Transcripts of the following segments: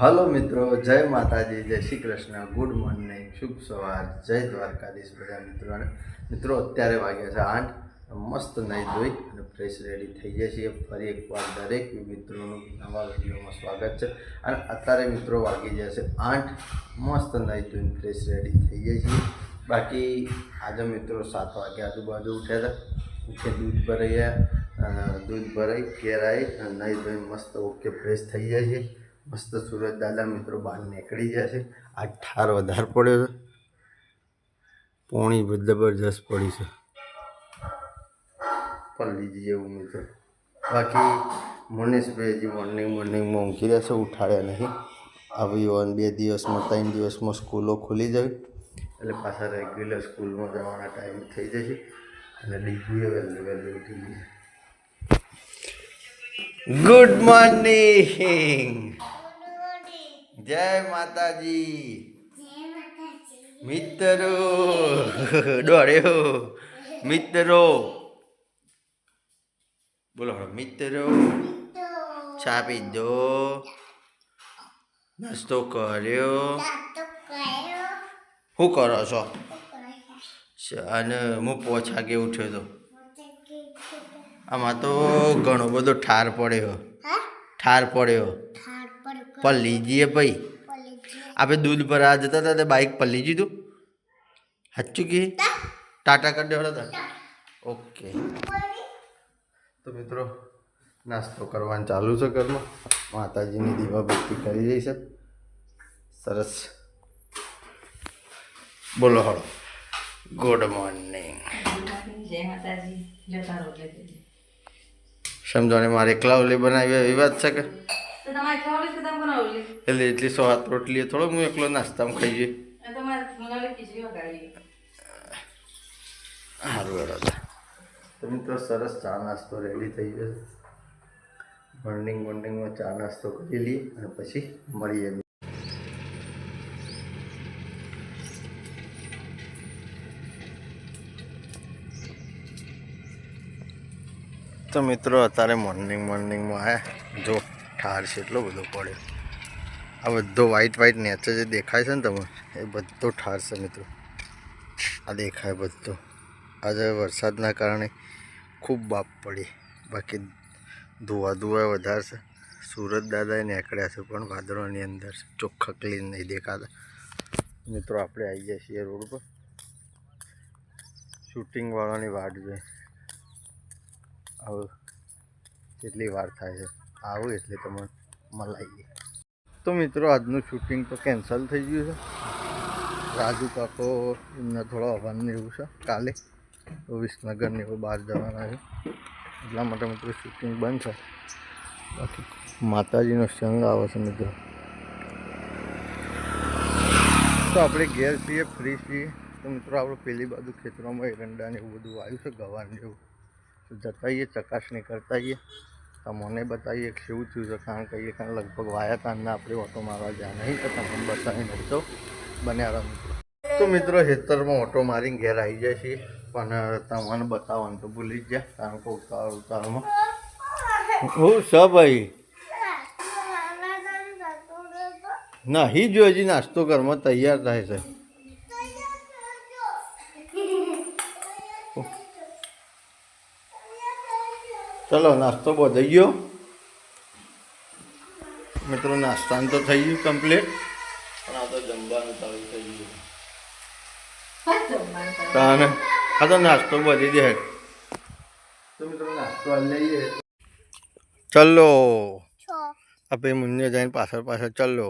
Hello મિત્રો, જય માતાજી, જય શ્રી કૃષ્ણ, ગુડ મોર્નિંગ, શુભ સવાર, જય દ્વારકાધીશ બધા મિત્રોને. મિત્રો, અત્યારે વાગ્યા છે આઠ, મસ્ત નહીં ધોઈ અને ફ્રેશ રેડી થઈ જાય છીએ. ફરી એકવાર દરેક મિત્રોનું નવા વિડીયોમાં સ્વાગત છે. અને અત્યારે મિત્રો વાગી જશે આઠ, મસ્ત નાહી ધોઈને ફ્રેશ રેડી થઈ જાય છીએ. બાકી આજે મિત્રો સાત વાગે આજુબાજુ ઉઠ્યા હતા. દૂધ ભરાઈ દૂધ ભરાઈ, કેરાઈ અને નહીં ધોઈને મસ્ત ઓકે ફ્રેશ થઈ જાય છે મસ્ત સુરત દાદા મિત્રો બહાર નીકળી જશે આ ઠાર વધારે પડ્યો છે. પોણી જબરજસ્ત પડી છે. પલ્લી એવું મિત્રો. બાકી મનીષભાઈ હજી મોર્નિંગ મોર્નિંગમાં ઊંઘી છે, ઉઠાડ્યા નહીં. આવી વન બે દિવસમાં, ત્રણ દિવસમાં સ્કૂલો ખુલી જાય. એટલે પાછા રેગ્યુલર સ્કૂલમાં જવાના ટાઈમ થઈ જશે અને ડીગુએ વહેલું વહેલું ઉઠી ગુડ મોર્નિંગ જય માતાજી. મિત્રો દોડ્યો. મિત્રો. બોલો મિત્રો. ચા પીધો નાસ્તો કર્યો. શું કરો છો? અને હું પોચ વાગે ઉઠ્યો હતો આમાં તો ઘણો બધો ઠાર પડ્યો. ઠાર પડ્યો. પલ્લી જઈએ ભાઈ. આપણે દૂધ ભરવા જતા હતા તે બાઇક પલ્લી જીધું સાચું કે? ટાટા કરી હતા? ઓકે. તો મિત્રો નાસ્તો કરવાનું ચાલુ છે ઘરમાં. માતાજીની દીવા ભક્તિ કરી રહી છે. સરસ. બોલો હળો. ગુડ મોર્નિંગ સમજો ને મારે એકલા ઓલી બનાવી એવી વાત છે કે? એટલે એટલી સો હાથ રોટલી થોડો હું એકલો નાસ્તામાં ખાઈ જઈએ. સારું બરાબર તો મિત્રો સરસ ચા નાસ્તો રેડી થઈ ગયો મોર્નિંગ મોર્નિંગમાં ચા નાસ્તો કરી લઈએ અને પછી મળીએ તો મિત્રો અત્યારે મોર્નિંગ મોર્નિંગમાં આવ્યા જો. ઠાર છે, એટલો બધો પડ્યો. આ બધો વ્હાઈટ વ્હાઈટ નેચર જે દેખાય છે ને તમે એ બધો ઠાર છે મિત્રો. આ દેખાય બધો. આજે વરસાદના કારણે ખૂબ બાપ પડી. બાકી ધુવા ધુવા વધારે છે. સુરત દાદાએ નીકળ્યા છે પણ વાદળોની અંદર ચોખ્ખા ક્લીન નહીં દેખાતા. મિત્રો, આપણે આવી જઈએ છીએ રોડ પર. શૂટિંગવાળાની વાટ જોઈએ આવું કેટલી વાર થાય છે? આવું એટલે તમે મલાઈએ. તો મિત્રો, આજનું શૂટિંગ તો કેન્સલ થઈ ગયું છે. રાજુ કાકો એમને થોડો હવાનું એવું છે. કાલે તો વિસનગરને એવું બહાર જવાના છે. એટલા માટે મિત્રો શૂટિંગ બંધ છે. બાકી માતાજીનો સંગ આવે છે મિત્રો. તો આપણે ઘેર છીએ, ફ્રી છીએ. તો મિત્રો, આપણે પેલી બાજુ ખેતરોમાં એરંડા ને એવું બધું આવ્યું છે ગવાન જેવું તો જતા આવીએ, ચકાસણી કરતા આવીએ. તમને બતાવીએ કે કેવું થયું છે? કારણ કે એ કારણ લગભગ વાયા કાનના આપણે ઓટો મારવા ગયા નહીં તો તમને બતાવી તો બન્યા રહો મિત્રો. તો મિત્રો ખેતરમાં ઓટો મારીને ઘેર આવી જાય છે. પણ તમને બતાવવાનું તો ભૂલી જ ગયા કારણ કે ઉતાર ઉતારમાં હું સ ભાઈ નહીં જો હજી નાસ્તો ઘરમાં તૈયાર થાય છે. ચલો નાસ્તો બધાઈ ગયો. મિત્રો નાસ્તાનું તો થઈ ગયું કમ્પ્લીટ પણ આ તો જમવાનું ચાલુ થઈ ગયું. તાને આ તો નાસ્તો બધી દે તો મિત્રો નાસ્તો લઈએ. ચલો. આપણે મુન્ને જઈને પાછળ પાછળ ચલો.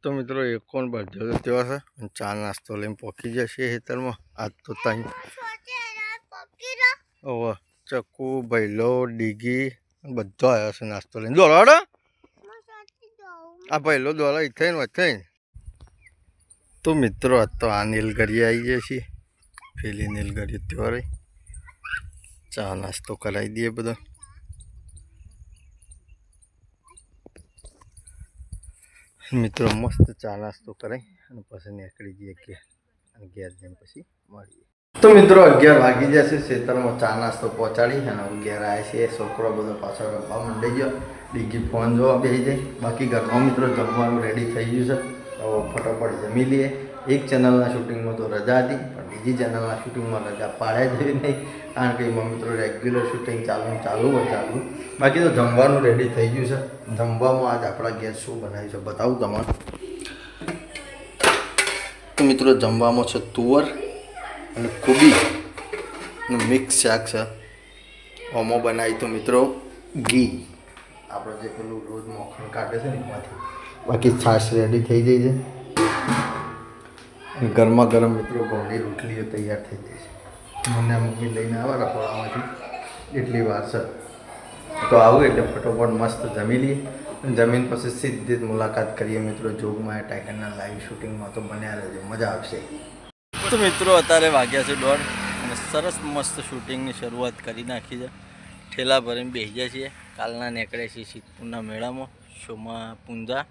તો મિત્રો એક કોણ બધો તો તેવા છે? અને ચા નાસ્તો લઈને પોકી જશે ખેતરમાં. આજ તો ત્યાં ઓવે. ચક્કુ ભૈલો, ડીગી, બધો આવ્યો છે નાસ્તો લઈને. દોડો આ ભૈલો દોડો થઈને વચ્ચે તો મિત્રો આજ તો આ નીલગરી આવી જાય છીએ પેલી નીલગરી ત્યારે ચા નાસ્તો કરાવી દઈએ બધો. મિત્રો, મસ્ત ચા નાસ્તો કરાવી અને પછી નીકળી જઈએ ઘેર. અને ઘેર જઈને પછી મળીએ. તો મિત્રો, અગિયાર વાગી જશે, ખેતરમાં ચા નાસ્તો પહોંચાડી અને અગિયાર આવે છે છોકરો બધો પાછળ રમવા માંડી ગયો. ડીગી ફોન જોવા બેસી જાય બાકી ઘરમાં મિત્રો જમવાનું રેડી થઈ ગયું છે. તો ફટાફટ જમી લઈએ. એક ચેનલના શૂટિંગમાં તો રજા હતી, પણ બીજી ચેનલના શૂટિંગમાં રજા પાડ્યા જેવી નહીં. કારણ કે એમાં મિત્રો રેગ્યુલર શૂટિંગ ચાલુ ચાલુ હોય ચાલુ. બાકી તો જમવાનું રેડી થઈ ગયું છે. જમવામાં આજ આપણા ગેસ શું બનાવ્યું છે, બતાવું તમારે મિત્રો, જમવામાં છે તુવર. અને કોબીનું મિક્સ શાક છે. ઓમો બનાવી તો મિત્રો ઘી. આપણે જે પેલું રોજ મોખણ કાઢે છે ને એમાંથી. બાકી છાશ રેડી થઈ જાય છે. ગરમા ગરમ મિત્રો ઘઉંની રોટલીઓ તૈયાર થઈ જાય છે. મને મમ્મી લઈને આવે રખોડામાંથી એટલી વાર છે. તો આવું એટલે ફટોફટ મસ્ત જમી લઈએ. અને જમીન પછી સીધી જ મુલાકાત કરીએ મિત્રો. જોગમાં ટાઈગરના લાઈવ શૂટિંગમાં તો બન્યા રહેજો. મજા આવશે. તો મિત્રો અત્યારે વાગ્યા છે દોઢ અને સરસ મસ્ત શૂટિંગની શરૂઆત કરી નાખી છે. ઠેલા ભરીને બેસી જાય છીએ. કાલના નીકળે છે સિદ્ધપુરના મેળામાં શોમાં પૂંજા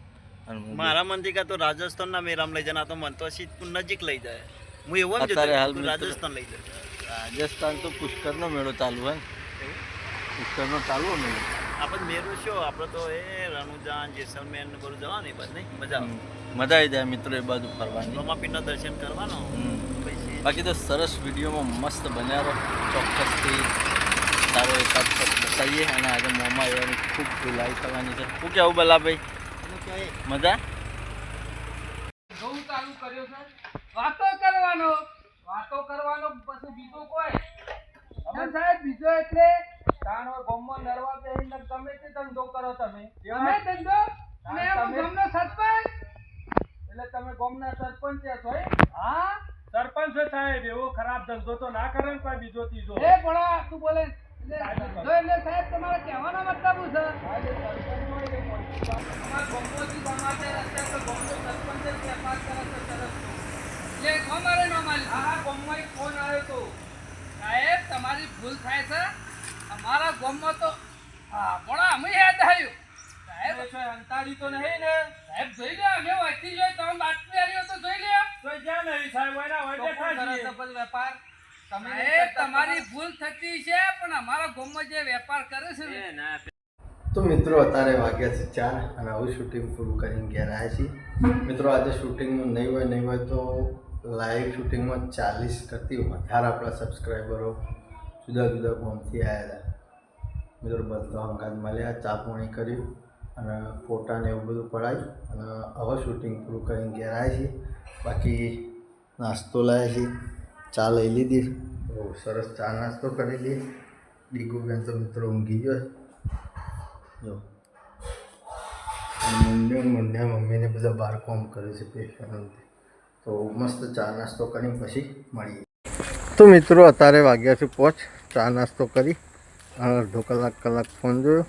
અને મારા મનથી કાં તો રાજસ્થાનના મેળામાં લઈ જાય તો મન તો સિદ્ધપુર નજીક લઈ જાય. હું એવું અત્યારે હાલ રાજસ્થાન લઈ જાય. રાજસ્થાન તો પુષ્કરનો મેળો ચાલુ હોય ને. પુષ્કરનો ચાલુ હોય મેળો? આપણે મેળો શું આપણે તો એ રણુજાન જેસલમેર ને બધું જવાનું એ બધું નહીં? મજા મજા આવી જાય મિત્રો એ બાજુ ફરવાની. રોમાપીરના દર્શન કરવાનો. બાકી તો સરસ વિડીયોમાં મસ્ત બન્યા ચોક્કસથી સારો એકાદ બતાવીએ અને આજે મોંમાં એવાની ખૂબ ભૂલાઈ થવાની છે. શું કેવું બલાભાઈ મજા? છે. વાતો કરવાનો. વાતો કરવાનો પછી બીજો કોઈ? અમે સાહેબ બીજો એટલે તાણ ગોમમાં નરવા બેહીને ગમે તે ધંધો કરો તમે? તમે ધંધો? અને સરપંચ? એટલે તમે ગોમના સરપંચ જ હોય હા. સરપંચ સાહેબ એવો ખરાબ ધંધો તો ના કરે ને બીજો ત્રીજો. એ ભણા તું બોલે. એટલે સાહેબ તમારે કહેવાનો મતલબ છે? અમારે ન માલી? હા ગોમમાં ફોન આવ્યો તો સાહેબ તમારી ભૂલ થાય છે. અમારા ગોમમાં તો હા પણ અમે યાદ આવ્યું સાહેબ અંતાડી તો નહીં ને. સાહેબ જોઈ લે અમે વાંચી જોઈએ તમે બાતમી આવી તો જોઈ લે તો જ્યાં નહીં સાહેબ એના હોય બેઠા છીએ. વેપાર તમે તમારી ભૂલ થતી છે પણ અમારા ગામમાં જે વેપાર કરે છે ને. તો મિત્રો અત્યારે વાગ્યા છે ચાર અને હવે શૂટિંગ પૂરું કરીને ઘેર આવ્યા છીએ. મિત્રો આજે શૂટિંગમાં નહીં હોય નહીં હોય તો લાઈવ શૂટિંગમાં ચાલીસ કરતી વધારે આપણા સબસ્ક્રાઈબરો જુદા જુદા ગામથી આવ્યા હતા. મિત્રો બધા અંગાત મળ્યા ચા પાણી કર્યું અને ફોટાને એવું બધું પડાયું. અને હવે શૂટિંગ પૂરું કરીને ઘેર આવ્યા છીએ. બાકી નાસ્તો લાવ્યા છીએ. ચા લઈ લીધી. બહુ સરસ ચા નાસ્તો કરી લઈએ ડીગુબેન તો મિત્રો ઊંઘી ગયો. જો. મુંડે મુંડે મમ્મીને બધા બહાર કોમ કરે છે પેશન્ટ તો મસ્ત ચા નાસ્તો કરી પછી મળીએ. તો મિત્રો અત્યારે વાગ્યા છે પહોંચ ચા નાસ્તો કરી. અડધો કલાક કલાક ફોન જોયો.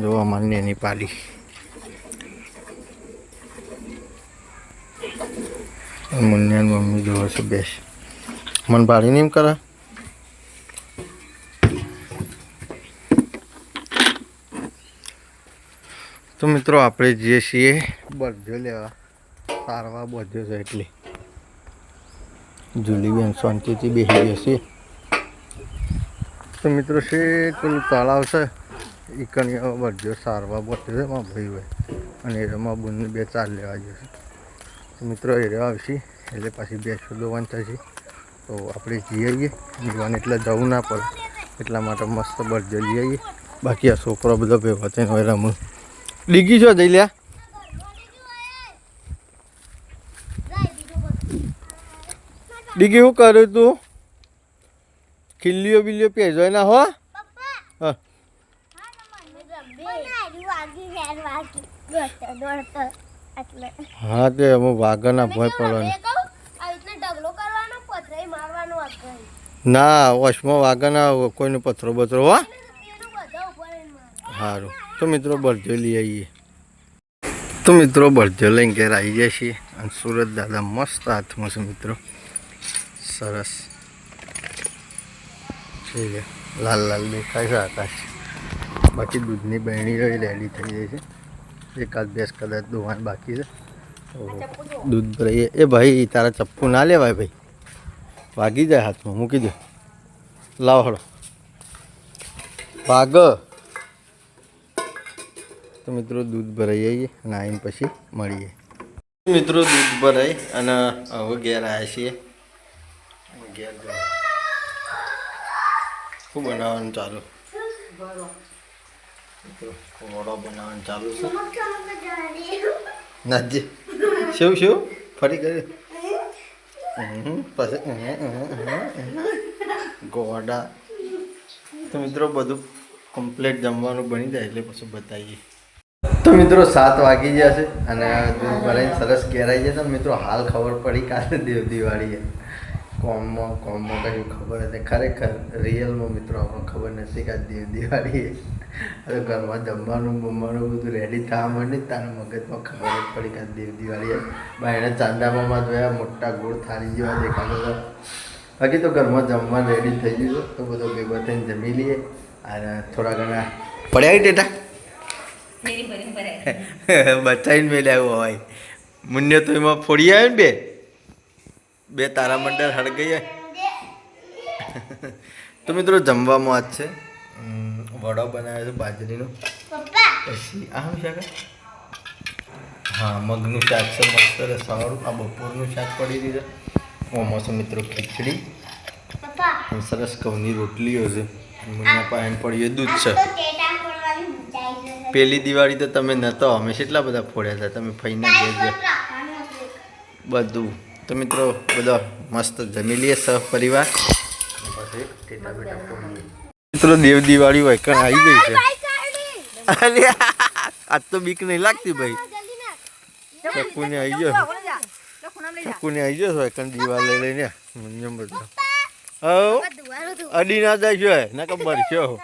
જોવા માન્ય એની પાડી. મુન્યાન મમ્મી જોવે છે બેસ મન પાડી નહીં એમ કરે તો મિત્રો આપણે જઈએ છીએ બધો લેવા. સારવા બધો છે એટલે. જુલીબેન શાંતિથી બેસી જશે તો મિત્રો છે પેલું તળાવ છે. એ કણી બધો સારવા બધો છે એમાં ભાઈ હોય અને એમાં બંને બે ચાર લેવા જશે મિત્રો એ રહેવા આવશે. એટલે પાછી બે દોવાન થશે તો આપણે જઈ આવીએ. જીવાને એટલે જવું ના પડે. એટલા માટે મસ્ત બરજો જઈ આવીએ. બાકી આ છોકરો બધો ભેગો થઈને હોય રમું ડીગી છો જઈ લ્યા ડીગી શું કર્યું તું? ખીલ્લીઓ બિલ્લીઓ પેજો ના હો? હા. હા તે અમુક વાઘના ભય પડવાનું. ના વશમાં વાઘના કોઈનો પથરો બથરો હો. સારું તો મિત્રો બરજો લઈ આવીએ તો મિત્રો બરજો લઈને ઘેર આવી જાય છીએ અને સુરત દાદા મસ્ત હાથમાં છે મિત્રો. સરસ. લાલ લાલ દેખાય છે આકાશ. બાકી દૂધની બહેણી રેડી થઈ જાય છે. એકાદ બેસ કદાચ દોવાન બાકી છે. દૂધ ભરાઈએ. એ ભાઈ તારા ચપ્પુ ના લેવાય ભાઈ. વાગી જાય હાથમાં. મૂકી દે. લાવ હળો. ભાગ તો મિત્રો દૂધ ભરાઈ આવીએ અને આવીને પછી મળીએ. મિત્રો દૂધ ભરાઈ અને હવે ઘેર આવ્યા છીએ. ઘેર શું બનાવવાનું ચાલુ? નાજી. શું શું? ફરી કરી? પછી તો મિત્રો, બધું કમ્પ્લીટ જમવાનું બની જાય એટલે પછી બતાવીએ. તો મિત્રો, સાત વાગી ગયા અને દૂધ ભરાઈને સરસ કેરાઈ જાય તો મિત્રો, હાલ ખબર પડી કાલે દેવ દિવાળીએ. કોમમાં કોમમાં કશું ખબર હતી ખરેખર રિયલમાં મિત્રો આપણને ખબર નથી કે દેવ દિવાળી હવે ઘરમાં જમવાનું બમવાનું બધું રેડી થવા માંડી તારા મગજમાં ખબર જ પડી કે દેવ બા બાયણે ચાંદામાં જોયા મોટા ગોળ થાળી જેવા દેખાતો હતો. બાકી તો ઘરમાં જમવાનું રેડી થઈ ગયું તો બધો ભેગો થઈને જમી લઈએ. અને થોડા ઘણા પડ્યા ટેટા? બચાવીને મેળ્યા હોય. મુન્ય તો એમાં ફોડી આવે ને બે? બે તારા મંડળ હળગઈ તો મિત્રો જમવામાં આજ છે. વડો બનાવ્યો છે બાજરીનો. પછી આ શું શાક હા મગનું શાક છે મસ્ત રસાવાળું આ બપોરનું શાક પડી દીધું ઓમાં છે મિત્રો ખીચડી. સરસ ઘઉંની રોટલીઓ છે. મુન્યા પાસે પડ્યું દૂધ છે. પેલી દિવાળી તો તમે નતો અમે કેટલા બધા ફોડ્યા હતા? તમે ફઈને ગેજો બધું. તો મિત્રો બધા મસ્ત જમી લઈએ સહ પરિવાર. મિત્રો દેવ દિવાળી હોય કણ આવી ગઈ છે. અરે આજ તો બીક નહીં લાગતી ભાઈ. ચક્કુને આવી ગયો. ચક્કુને આવી ગયો હોય કણ દિવાળી લઈને. મને બધા. હવ અડી ના જાય છે ના ખબર છે હો.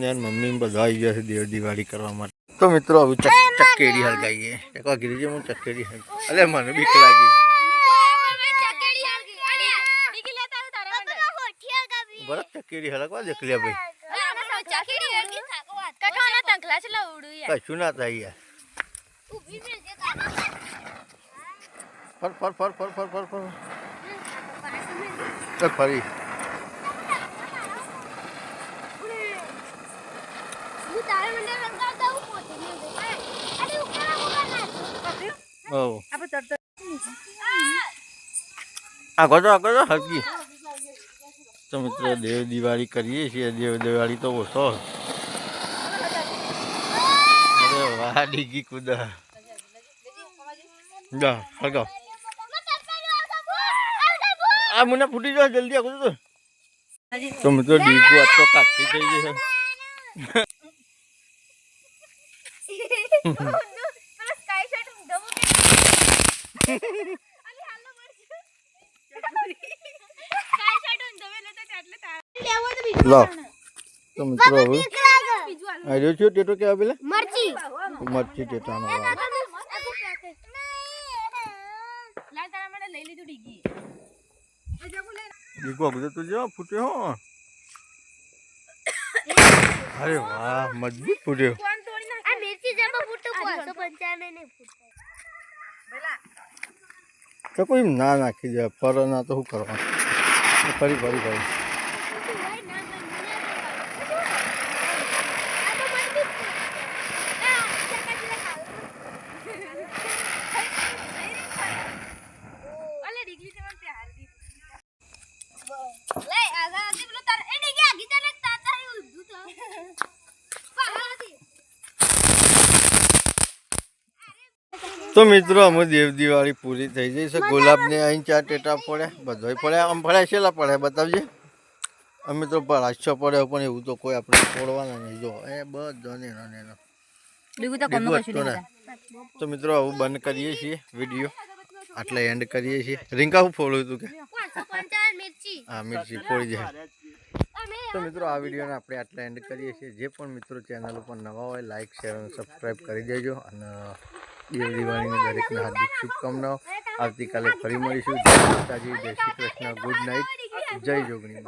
ને મમ્મી બધા આવી ગયા છે દેવ દિવાળી કરવા માટે. તો મિત્રો હવે ચક ચકેડી હળગાઈએ એકવાર ગીરી હું ચકેડી હળ અલે મને બીક લાગી બરફ ચકેડી હળગવા દેખલ્યા ભાઈ કશું ના થાય યાર ફર ફર ફર ફર ફર ફર ફર ઓ આગળ તો આગો તો હરકી તો મિત્રો દેવ દિવાળી કરીએ છીએ. દેવ દિવાળી તો ઓછો. અરે વાહ ડીગી કુદા જા હળગાવ આ મને ફૂટી જાય જલ્દી આગળ તો તો મિત્રો ડીગુ આજ તો કાપી થઈ જશે લો. તો મિત્રો હવે આવ્યો છું ટેટો કેવા પેલા મરચી. મરચી ટેટાનો વાળ ડીગુ. તો જો ફૂટ્યો હો. અરે વાહ મજબૂત ફૂટ્યો આ મિર્ચી જમા ફૂટો કોસો પંચાને ને ફૂટો તો કોઈ ના નાખી દે પર ના તો શું કરવાનું? ફરી ફરી ફરી. તો મિત્રો અમે દેવ દિવાળી પૂરી થઈ જઈ છે. ગુલાબને અહીં ચાર ટેટા પડ્યા બધો પડ્યા આમ પડ્યા છેલ્લા પડ્યા બતાવજે. અમે તો રાસ્તો પડ્યો પણ એવું તો કોઈ આપણે છોડવાના નહીં. જો એ બધો ને એનો ને. એનો. ભેગું હતું ને. તો મિત્રો આવું બંધ કરીએ છીએ વીડિયો. આટલા એન્ડ કરીએ છીએ. રિંકા હું ફોડું હતું કે? હા મિર્ચી ફોડી જાય તો મિત્રો આ વિડીયોને આપણે આટલા એન્ડ કરીએ છીએ. જે પણ મિત્રો ચેનલ ઉપર નવા હોય લાઇક શેર અને સબસ્ક્રાઈબ કરી દેજો. અને દેવ દિવાળીની દરેકને હાર્દિક શુભકામનાઓ. આવતીકાલે ફરી મળીશું. જય માતાજી જય શ્રી કૃષ્ણ. Good night. જય જોગણી